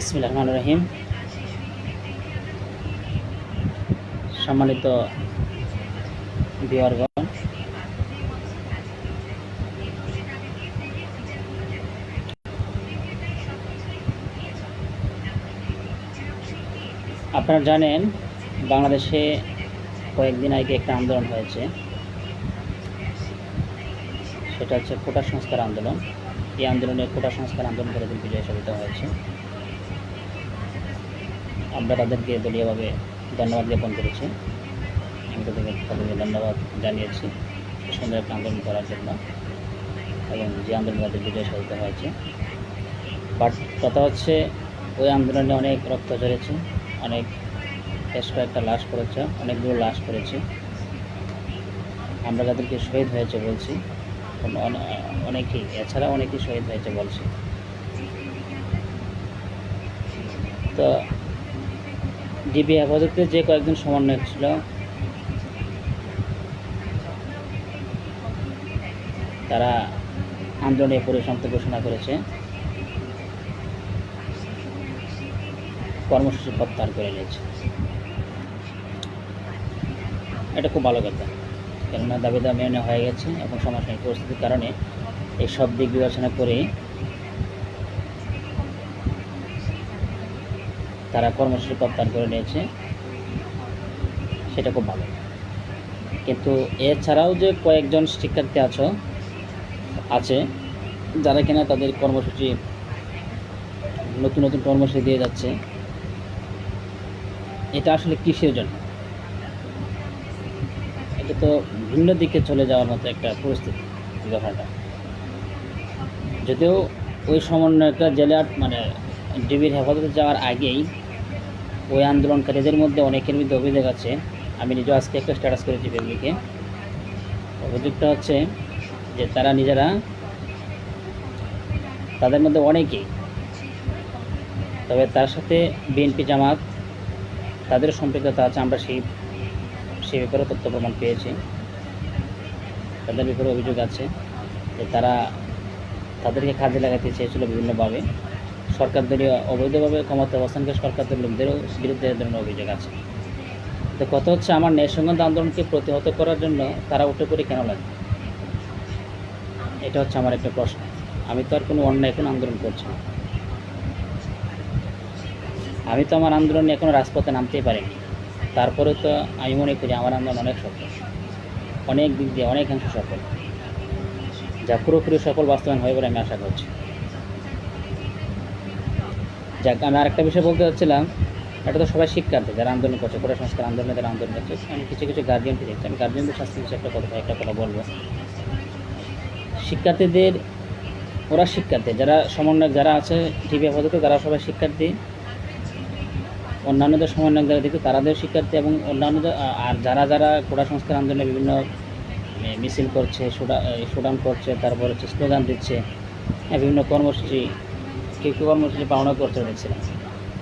ইসমিল রহমান রহিম সম্মানিত বিহারগণ আপনারা জানেন, বাংলাদেশে কয়েকদিন আগে একটা আন্দোলন হয়েছে। সেটা হচ্ছে কোটা সংস্কার আন্দোলন। এই আন্দোলনে কোটা সংস্কার আন্দোলন করে দিন বিজয় সাবিত হয়েছে। আমরা তাদেরকে দলীয়ভাবে ধন্যবাদ জ্ঞাপন করেছি। আমি তাদেরকে তাদেরকে ধন্যবাদ জানিয়েছি সুন্দর একটা আন্দোলন করার জন্য এবং যে আন্দোলন তাদের বিজয় সাধিত হয়েছে। বাট কথা হচ্ছে, ওই আন্দোলনে অনেক রক্ত ঝরেছে, অনেক বেশ কয়েকটা লাশ পড়েছে, অনেকগুলো লাশ পড়েছে। আমরা যাদেরকে শহীদ হয়েছে বলছি, অন- অন- অনেকেই এছাড়া অনেকেই শহীদ হয়েছে বলছি। তো ডিবি হেফাজতে যে কয়েকজন সমন্বয়ক ছিল। তারা আন্দোলনে পরিসমাপ্তি ঘোষণা করেছে। কর্মসূচি প্রত্যাহার করে নিয়েছে। এটা খুব ভালো কথা। কেননা দাবি দাবি হয়ে গেছে এবং সমসাময়িক পরিস্থিতির কারণে এই সব দিক বিবেচনা করে তারা কর্মসূচি প্রত্যাহার করে নিয়েছে, সেটা খুব ভালো। কিন্তু এছাড়াও যে কয়েকজন শিক্ষার্থী আছো, আছে, যারা কিনা তাদের কর্মসূচি নতুন নতুন কর্মসূচি দিয়ে যাচ্ছে, এটা আসলে কিসের জন্য? এটা তো ভিন্ন দিকে চলে যাওয়ার মতো একটা পরিস্থিতি ব্যাপারটা। যদিও ওই সমন্বয়করা জেলে আট- মানে ডিবির হেফাজতে যাওয়ার আগেই ওই আন্দোলনকারীদের মধ্যে অনেকের মধ্যে অভিযোগ আছে। আমি নিজেও আজকে একটা স্ট্যাটাস করেছি ফেসবুকে। অভিযোগটা হচ্ছে যে তারা নিজেরা তাদের মধ্যে অনেকেই, তবে তার সাথে বিএনপি জামাত, তাদের সম্পৃক্ততা আছে আমরা সেই সে ব্যাপারে তথ্য প্রমাণ পেয়েছি। তাদের ব্যাপারে অভিযোগ আছে যে তারা তাদেরকে কাজে লাগাতে চেয়েছিল বিভিন্নভাবে। সরকার দলীয় অবৈধভাবে ক্ষমতা অবস্থানকে সরকার দলীয় লোকদেরও বিরুদ্ধে ধরনের অভিযোগ আছে। তো কথা হচ্ছে আমার ন্যায়সঙ্গত আন্দোলনকে প্রতিহত করার জন্য তারা উঠে পড়ে কেন লাগে? এটা হচ্ছে আমার একটা প্রশ্ন। আমি তো আর কোনো অন্যায় কোনো আন্দোলন করছি না। আমি তো আমার আন্দোলনে এখনও রাজপথে নামতেই পারিনি। তারপরে তো আমি মনে করি আমার আন্দোলন অনেক সফল। অনেক দিক দিয়ে অনেকাংশ সফল। যা পুরোপুরি সফল বাস্তবায়ন হবে বলে আমি আশা করছি। যাক আমি আরেকটা বিষয় বলতে চাচ্ছিলাম। এটা তো সবাই শিক্ষার্থী যারা আন্দোলন করছে কোটা সংস্কার আন্দোলনে যারা আন্দোলন করছে আমি কিছু কিছু গার্জিয়ানকে দেখছি। আমি গার্জিয়ানদের শাস্তি বিষয়ে একটা কথা একটা কথা বলব। শিক্ষার্থীদের ওরা শিক্ষার্থী যারা সমন্বয়ক যারা আছে টিভি আপাতত তারা সবাই শিক্ষার্থী। অন্যান্যদের সমন্বয়ক যারা দেখি তারাদের শিক্ষার্থী এবং অন্যান্যদের আর যারা যারা কোটা সংস্কার আন্দোলনে বিভিন্ন মিছিল করছে সুডান করছে তারপর হচ্ছে স্লোগান দিচ্ছে হ্যাঁ, বিভিন্ন কর্মসূচি কেউ কর্মসূচি পালনও করতে দেখছিলাম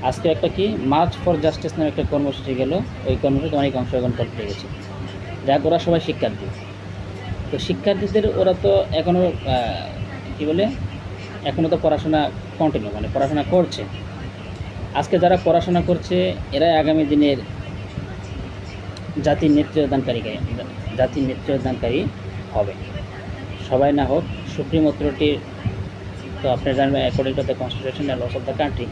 আজকে একটা কি? মার্চ ফর জাস্টিস নামে একটা কর্মসূচি গেল। ওই কর্মসূচিতে অনেক অংশগ্রহণ করতে গেছে যাক, ওরা সবাই শিক্ষার্থী। তো শিক্ষার্থীদের, ওরা তো এখনও কী বলে? এখনও তো পড়াশোনা কন্টিনিউ মানে পড়াশোনা করছে। আজকে যারা পড়াশোনা করছে, এরাই আগামী দিনের জাতির নেতৃত্বদানকারী জাতির নেতৃত্বদানকারী হবে। সবাই না হোক, সুপ্রিম অথরিটির তো আপনি জানবেন according to the constitution and laws of the country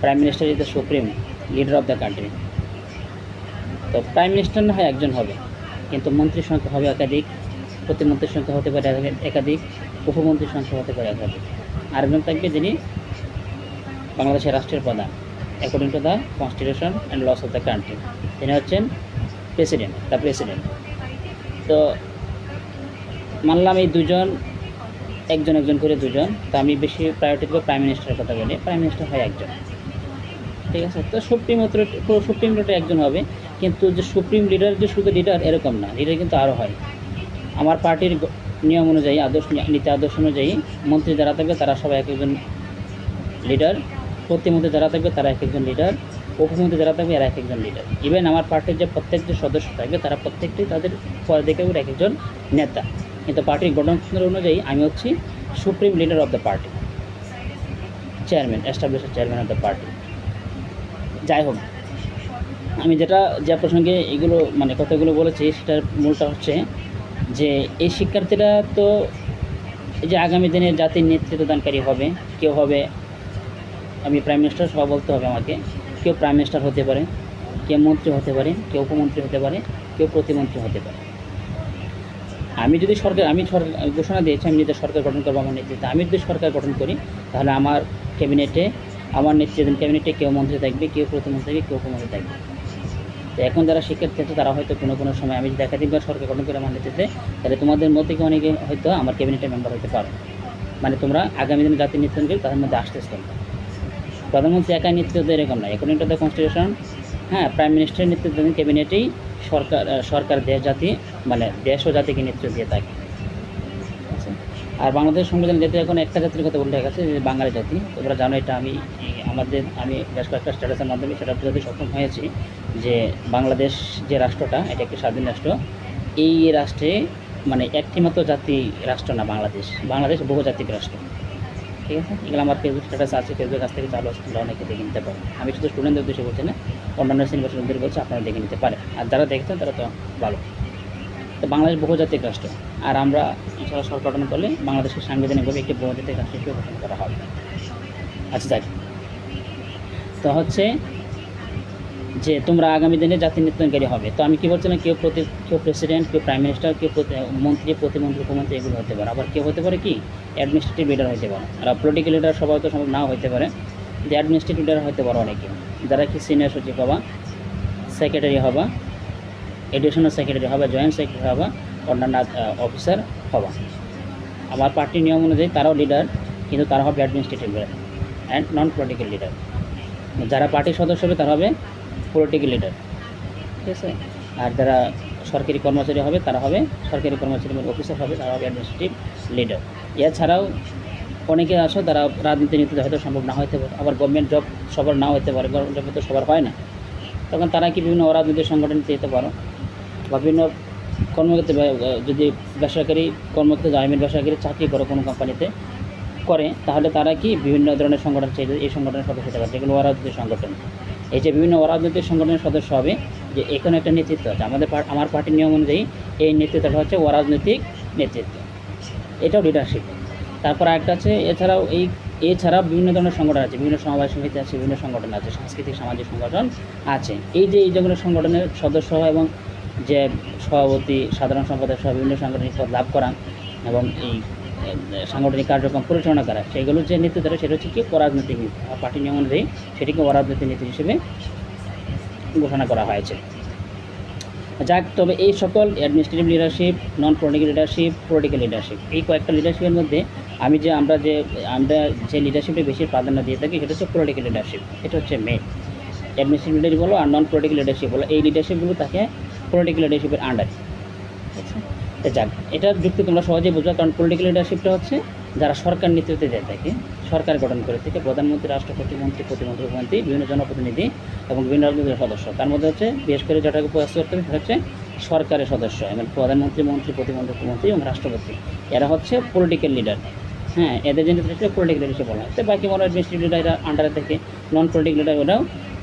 prime minister is the supreme leader of the country তো প্রাইম মিনিস্টার না হয় একজন হবে, কিন্তু মন্ত্রীর সংখ্যা হবে একাধিক, প্রতিমন্ত্রীর সংখ্যা হতে পারে একাধিক- উপমন্ত্রীর সংখ্যা হতে পারে একাধিক। আরেকজন থাকবে যিনি বাংলাদেশের রাষ্ট্রের প্রধান according to the constitution and laws of the country তিনি হচ্ছেন প্রেসিডেন্ট দ্য প্রেসিডেন্ট তো মানলাম এই দুজন একজন একজন করে দুজন। তো আমি বেশি প্রায়োরিটি দেবো প্রাইম মিনিস্টারের কথা বলি। প্রাইম মিনিস্টার হয় একজন। ঠিক আছে? তো সুপ্রিম সুপ্রিম লিডার একজন হবে। কিন্তু যে সুপ্রিম লিডার যে শুধু লিডার এরকম না। লিডার কিন্তু আরও হয়। আমার পার্টির নিয়ম অনুযায়ী, আদর্শ নীতি, আদর্শ অনুযায়ী মন্ত্রী যারা থাকবে তারা সবাই এক একজন লিডার প্রতিমন্ত্রী যারা থাকবে তারা এক একজন লিডার উপমন্ত্রী যারা থাকবে এরা এক একজন লিডার ইভেন আমার পার্টির যে প্রত্যেক যে সদস্য থাকবে তারা প্রত্যেকটি তাদের পদ দেখে এক একজন নেতা। কিন্তু পার্টির গঠনতন্ত্র অনুযায়ী আমি হচ্ছি supreme leader of the party chairman establish chairman of the party যাই হোক, আমি যেটা, যে প্রসঙ্গে এগুলো মানে কথাগুলো বলেছি, সেটার মূলটা হচ্ছে যে এই শিক্ষার্থীরা তো এই যে আগামী দিনে জাতির নেতৃত্ব দানকারী হবে, কেউ হবে, আমি প্রাইম মিনিস্টার সব বলতে হবে আমাকে, কেউ প্রাইম মিনিস্টার হতে পারে, কেউ মন্ত্রী হতে পারে, কেউ উপমন্ত্রী হতে পারে, কেউ প্রতিমন্ত্রী হতে পারে। আমি যদি সরকার আমি ঘোষণা দিয়েছি, আমি যদি সরকার গঠন করব, আমার নেতৃত্বে আমি যদি সরকার গঠন করি, তাহলে আমার ক্যাবিনেটে আমার নেতৃত্বাধীন ক্যাবিনেটে কেউ মন্ত্রী থাকবে, কেউ প্রতিমন্ত্রী থাকবে, কেউ উপমন্ত্রী থাকবে। তো এখন যারা শিক্ষার্থী আছে, তারা হয়তো কোনো কোনো সময় আমি যদি একাধিকবার সরকার গঠন করে আমার নেতৃত্বে, তাহলে তোমাদের মধ্যে কি অনেকে হয়তো আমার ক্যাবিনেটের মেম্বার হতে পারো মানে তোমরা আগামী দিনে জাতির নেতৃত্ব দিবে তাদের মধ্যে আসতেছ তোমরা প্রধানমন্ত্রী একাই নেতৃত্ব এরকম না। অ্যাকর্ডিং টু দ্য কনস্টিটিউশন হ্যাঁ প্রাইম মিনিস্টারের নেতৃত্বাধীন ক্যাবিনেটেই। সরকার সরকার দেশ জাতি মানে দেশ ও জাতিকে নেতৃত্ব দিয়ে থাকে। আর বাংলাদেশ সংবিধান যেহেতু এখন একটা জাতির কথা উল্লেখ আছে, যে বাঙালি জাতি, তোমরা জানো এটা আমি, আমাদের, আমি বেশ কয়েকটা স্ট্যাটাসের মাধ্যমে সেটা বোঝাতে সক্ষম হয়েছি যে বাংলাদেশ যে রাষ্ট্রটা, এটা একটি স্বাধীন রাষ্ট্র। এই রাষ্ট্রে মানে একটি মাত্র জাতি রাষ্ট্র না বাংলাদেশ। বাংলাদেশ বহুজাতিক রাষ্ট্র। ঠিক আছে? এগুলো আমার ফেসবুক স্ট্যাটাস আছে ফেসবুক কাছ থেকে চালু আছে অনেকে দেখে নিতে পারো আমি শুধু স্টুডেন্টদের উদ্দেশ্যে বলছি না, অন্যান্য স্টুডেন্টদের বলছি, আপনারা দেখে নিতে পারেন। আর যারা দেখছেন, তারা তো ভালো। তো বাংলাদেশ বহুজাতিক রাষ্ট্র। আর আমরা সরকার গঠন করলে বাংলাদেশের সাংবিধানিকভাবে একটি বহুজাতিক রাষ্ট্র হিসেবে গঠন করা হবে। আচ্ছা যাই তো হচ্ছে যে তোমরা আগামী দিনে জাতির নেতৃত্বকারী হবে। তো আমি কি বলছিলাম, কেউ প্রতি, কেউ প্রেসিডেন্ট কেউ প্রাইম মিনিস্টার কেউ মন্ত্রী, প্রতিমন্ত্রী, উপমন্ত্রী এগুলো হতে পারে। আবার কেউ হতে পারে কি? অ্যাডমিনিস্ট্রেটিভ লিডার হতে পারে। আর পলিটিক্যাল লিডার সবাই তো সম্ভব নাও হতে পারে। যে অ্যাডমিনিস্ট্রেটিভ লিডার হতে পারে অনেকে। যারা কি সিনিয়র সচিব হবা সেক্রেটারি হবা এডিশনাল সেক্রেটারি হবা জয়েন্ট সেক্রেটারি হবা, অন্যান্য অফিসার হবা। আমার পার্টির নিয়ম অনুযায়ী তারাও লিডার কিন্তু তারা হবে administrative leader and non political leader যারা পার্টির সদস্য হবে তারা হবে পলিটিক্যাল লিডার ঠিক আছে আর যারা সরকারি কর্মচারী হবে তারা হবে সরকারি কর্মচারী অফিসার হবে তারা হবে অ্যাডমিনিস্ট্রেটিভ লিডার এছাড়াও অনেকে আসো তারা রাজনীতি নীতিতে হয়তো সম্ভব না হতে পারে আবার গভর্নমেন্ট জব সবার না হতে পারে গভর্নমেন্ট জব তো সবার হয় না। তখন তারা কি বিভিন্ন অরাজনৈতিক সংগঠনে যেতে পারো বা বিভিন্ন কর্মক্ষেত্রে যদি বেসরকারি কর্মক্ষেত্রে আইমের বেসরকারি চাকরি করো কোনো কোম্পানিতে করে তাহলে তারা কি বিভিন্ন ধরনের সংগঠন চাইলে এই সংগঠনের সদস্য হতে পারে যেগুলো অরাজনৈতিক সংগঠন। এই যে বিভিন্ন অরাজনৈতিক সংগঠনের সদস্য হবে, যে এখানে একটা নেতৃত্ব আছে। আমাদের আমার পার্টির নিয়ম অনুযায়ী এই নেতৃত্বটা হচ্ছে অরাজনৈতিক নেতৃত্ব। এটাও লিডারশিপ তারপর একটা আছে, এছাড়াও এই, এছাড়াও বিভিন্ন ধরনের সংগঠন আছে, বিভিন্ন সমবায় সমিতি আছে, বিভিন্ন সংগঠন আছে, সাংস্কৃতিক সামাজিক সংগঠন আছে। এই যে এই যেগুলো সংগঠনের সদস্য হওয়া এবং যে সভাপতি, সাধারণ সম্পাদক সহ বিভিন্ন সাংগঠনিক পদ লাভ করা এবং এই সাংগঠনিক কার্যক্রম পরিচালনা করা। সেগুলোর যে নীতি ধরে, সেটা হচ্ছে কি অরাজনৈতিক নীতি। আর পার্টি নিয়ম অনুযায়ী সেটিকে অরাজনৈতিক নীতি হিসেবে ঘোষণা করা হয়েছে। যাক, তবে এই সকল administrative leadership non political leadership political leadership এই কয়েকটা লিডারশিপের মধ্যে আমি যে, আমরা যে আমরা যে লিডারশিপে বেশি প্রাধান্য দিয়ে থাকি, সেটা হচ্ছে পলিটিক্যাল লিডারশিপ এটা হচ্ছে মেন অ্যাডমিনিস্ট্রেটিভ লিডারশিপ বলো আর নন পলিটিক্যাল লিডারশিপ বলো, এই লিডারশিপগুলো থাকে পলিটিক্যাল লিডারশিপের আন্ডারে যাক এটার যুক্তি তোমরা সহজেই বুঝবে, কারণ পলিটিক্যাল লিডারশিপটা হচ্ছে যারা সরকার নেতৃত্বে দিয়ে থাকে, সরকার গঠন করে থেকে, প্রধানমন্ত্রী, রাষ্ট্রপতি, মন্ত্রী, প্রতিমন্ত্রী, উপমন্ত্রী, বিভিন্ন জনপ্রতিনিধি এবং বিভিন্ন রাজনৈতিক সদস্য। তার মধ্যে হচ্ছে, বিশেষ করে যেটাকে প্রয়াস করতে হবে, সেটা হচ্ছে সরকারের সদস্য এবং প্রধানমন্ত্রী, মন্ত্রী, প্রতিমন্ত্রী, উপমন্ত্রী এবং রাষ্ট্রপতি। এরা হচ্ছে পলিটিক্যাল লিডার হ্যাঁ এদের যে নেতৃত্বে পলিটিক্যাল লিডার বলা হয়। তো বাকি মনে অ্যাডমিনিস্ট্রেটিভ লিডার এরা আন্ডারে থেকে। নন পলিটিক্যাল লিডার ওরাও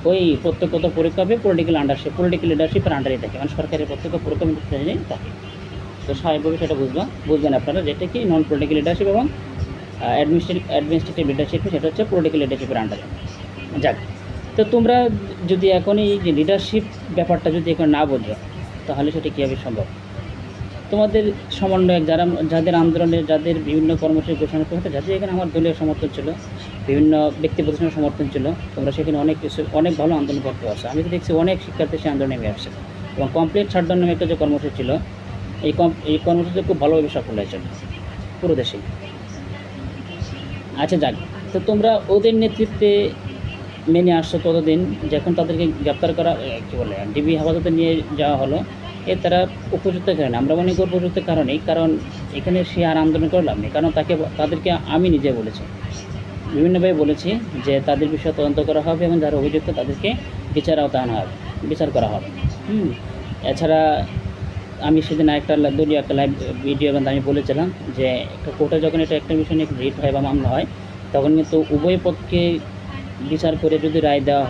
ওই প্রত্যক্ষত পরীক্ষা হবে পলিটিক্যাল আন্ডারশিপ পলিটিক্যাল লিডারশিপের আন্ডারে থাকে। মানে সরকারের প্রত্যক্ষ পরীক্ষা থাকে। তো স্বাভাবিকভাবে সেটা বুঝবা। বুঝবেন আপনারা যেটা কি নন পলিটিক্যাল লিডারশিপ এবং অ্যাডমিনিস্ট্রেটিভ অ্যাডমিনিস্ট্রেটিভ লিডারশিপ সেটা হচ্ছে পলিটিক্যাল লিডারশিপের আন্ডারে যাক, তো তোমরা যদি এখন এই যে লিডারশিপ ব্যাপারটা যদি এখন না বোঝো, তাহলে সেটা কীভাবে সম্ভব? তোমাদের সমন্বয়ক যারা, যাদের আন্দোলনে, যাদের বিভিন্ন কর্মসূচি ঘোষণা করতে যাদের এখানে আমার দলীয় সমর্থন ছিল, বিভিন্ন ব্যক্তি প্রতিষ্ঠানের সমর্থন ছিল, তোমরা সেখানে অনেক কিছু, অনেক ভালো আন্দোলন করতে পারছ। আমি তো দেখছি অনেক শিক্ষার্থী সে আন্দোলনে নেমে আসছে। এবং কমপ্লিট শাটডাউন নামে একটা যে কর্মসূচি ছিল এই কম, এই কর্মসূচি খুব ভালোভাবে সফল হয়েছে পুরো দেশে আচ্ছা যাক, তো তোমরা ওদের নেতৃত্বে মেনে আসছো ততদিন যখন তাদেরকে গ্রেপ্তার করা কী বলে, ডিবি হেফাজতে নিয়ে যাওয়া হলো, এ তারা উপযুক্ত কারণে। আমরা মনে করি উপযুক্ত কারণেই, কারণ এখানে সে আর আন্দোলন করলাম না কারণ তাকে তাদেরকে আমি নিজে বলেছি। বিভিন্নভাবে বলেছি যে তাদের বিষয়ে তদন্ত করা হবে এবং যারা অভিযুক্ত তাদেরকে বিচার আওতায় আনা হবে, বিচার করা হবে। হুম, এছাড়া আমি সেদিন একটা লা- দলীয় একটা লাইভ ভিডিও আমি বলেছিলাম যে একটা কোর্টে যখন এটা একটা বিষয় নিয়ে রিট হয় বা মামলা হয়, তখন কিন্তু উভয় পক্ষে বিচার করে যদি রায় দেওয়া হয়